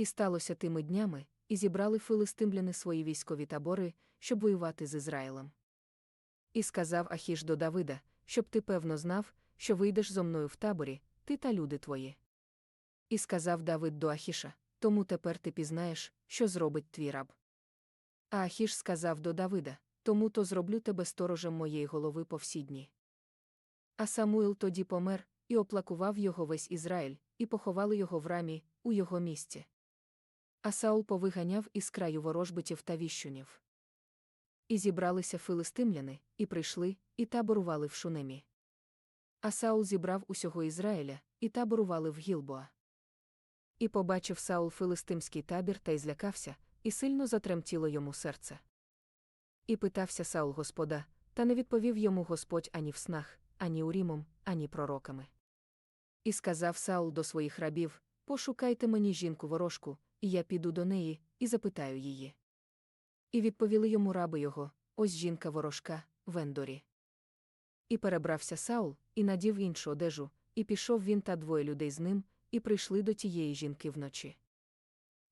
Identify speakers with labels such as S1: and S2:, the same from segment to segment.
S1: І сталося тими днями, і зібрали филистимляни свої військові табори, щоб воювати з Ізраїлем. І сказав Ахіш до Давида, щоб ти певно знав, що вийдеш зо мною в таборі, ти та люди твої. І сказав Давид до Ахіша: Тому тепер ти пізнаєш, що зробить твій раб. А Ахіш сказав до Давида: Тому то зроблю тебе сторожем моєї голови по всі дні. А Самуїл тоді помер, і оплакував його весь Ізраїль, і поховали його в рамі, у його місці. А Саул повиганяв із краю ворожбитів та віщунів. І зібралися филистимляни, і прийшли, і таборували в Шунемі. А Саул зібрав усього Ізраїля, і таборували в Гілбоа. І побачив Саул филистимський табір та й злякався, і сильно затремтіло йому серце. І питався Саул Господа, та не відповів йому Господь ані в снах, ані урімом, ані пророками. І сказав Саул до своїх рабів: Пошукайте мені жінку ворожку, я піду до неї, і запитаю її. І відповіли йому раби його: ось жінка ворожка, в Ендорі. І перебрався Саул, і надів іншу одежу, і пішов він та двоє людей з ним, і прийшли до тієї жінки вночі.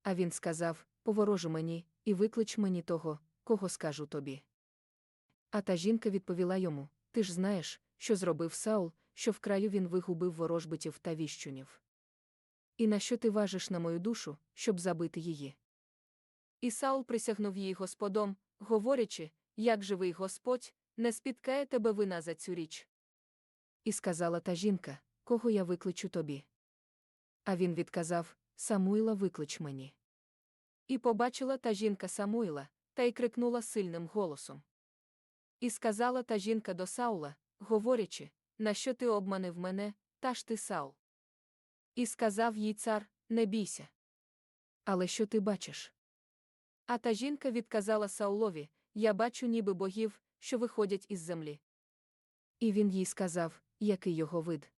S1: А він сказав: Поворожу мені, і виклич мені того, кого скажу тобі. А та жінка відповіла йому: Ти ж знаєш, що зробив Саул, що в краю він вигубив ворожбитів та віщунів. І на що ти важиш на мою душу, щоб забити її? І Саул присягнув їй Господом, говорячи, як живий Господь, не спіткає тебе вина за цю річ. І сказала та жінка, кого я викличу тобі. А він відказав Самуїла виклич мені. І побачила та жінка Самуїла, та й крикнула сильним голосом. І сказала та жінка до Саула, говорячи, на що ти обманив мене, та ж ти Саул. І сказав їй цар, не бійся. Але що ти бачиш? А та жінка відказала Саулові: Я бачу ніби богів, що виходять із землі. І він їй сказав, який його вид.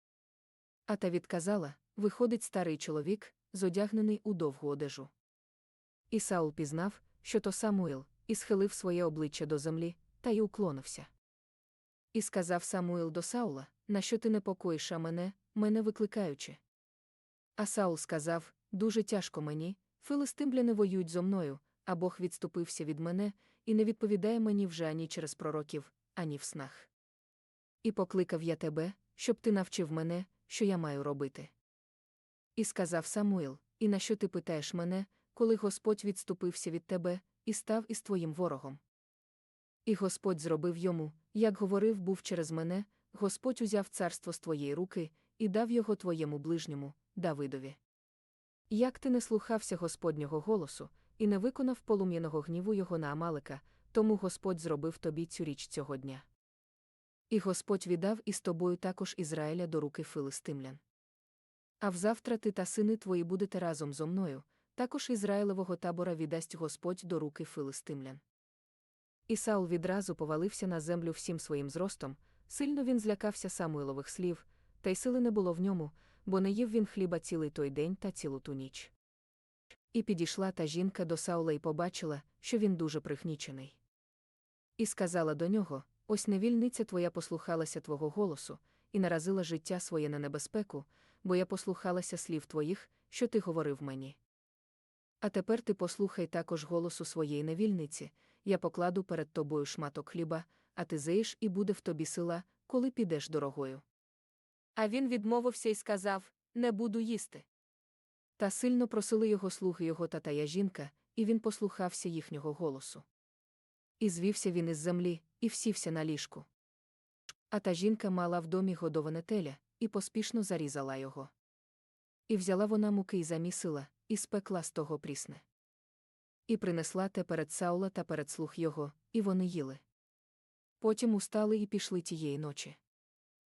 S1: А та відказала: Виходить старий чоловік, зодягнений у довгу одежу. І Саул пізнав, що то Самуїл, і схилив своє обличчя до землі, та й уклонився. І сказав Самуїл до Саула, на що ти непокоїш мене, мене викликаючи. А Саул сказав: Дуже тяжко мені, филистимляни воюють зо мною, а Бог відступився від мене і не відповідає мені вже ані через пророків, ані в снах. І покликав я тебе, щоб ти навчив мене, що я маю робити. І сказав Самуїл: І на що ти питаєш мене, коли Господь відступився від тебе і став із твоїм ворогом? І Господь зробив йому, як говорив був через мене, Господь узяв царство з твоєї руки і дав його твоєму ближньому, Давидові. Як ти не слухався Господнього голосу, і не виконав полум'яного гніву його на Амалика, тому Господь зробив тобі цю річ цього дня. І Господь віддав із тобою також Ізраїля до руки филистимлян. А взавтра ти та сини твої будете разом зо мною, також Ізраїлевого табора віддасть Господь до руки филистимлян. І Саул відразу повалився на землю всім своїм зростом, сильно він злякався Самуїлових слів, та й сили не було в ньому, бо не їв він хліба цілий той день та цілу ту ніч. І підійшла та жінка до Саула і побачила, що він дуже прихнічений. І сказала до нього: Ось невільниця твоя послухалася твого голосу, і наразила життя своє на небезпеку, бо я послухалася слів твоїх, що ти говорив мені. А тепер ти послухай також голосу своєї невільниці я покладу перед тобою шматок хліба, а ти зеєш і буде в тобі сила, коли підеш дорогою. А він відмовився і сказав Не буду їсти. Та сильно просили його слуги його та тая жінка, і він послухався їхнього голосу. І звівся він із землі, і всівся на ліжку. А та жінка мала в домі годоване теля, і поспішно зарізала його. І взяла вона муки й замісила, і спекла з того прісне. І принесла те перед Саула та перед слух його, і вони їли. Потім устали і пішли тієї ночі.